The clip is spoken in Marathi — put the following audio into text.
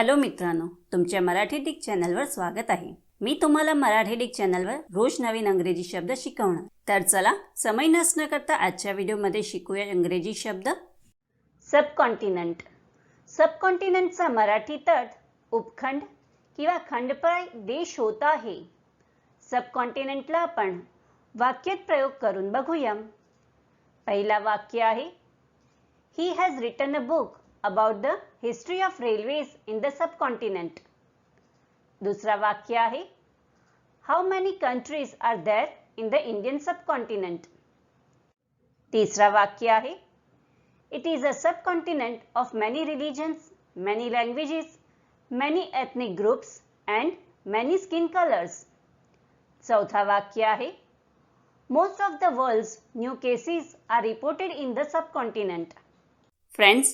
हॅलो मित्रांनो तुमच्या मराठी डिक चॅनलवर स्वागत आहे. मी तुम्हाला मराठी डिक चॅनलवर रोज नवीन अंग्रेजी शब्द शिकवणार. तर चला समय नसणं करता आजच्या व्हिडिओमध्ये शिकूया इंग्रजी शब्द. सबकॉन्टिनंट सबकॉन्टिनंटचा मराठी तट उपखंड किंवा खंडप्राय देश होत आहे. सबकॉन्टिनेंटला आपण वाक्यात प्रयोग करून बघूया. पहिला वाक्य आहे he has written a book About the history of railways in the subcontinent दुसरा वाक्य आहे how many countries are there in the Indian subcontinent तिसरा वाक्य आहे it is a subcontinent of many religions, many languages, many ethnic groups and many skin colors. चौथा वाक्य आहे most of the world's new cases are reported in the subcontinent friends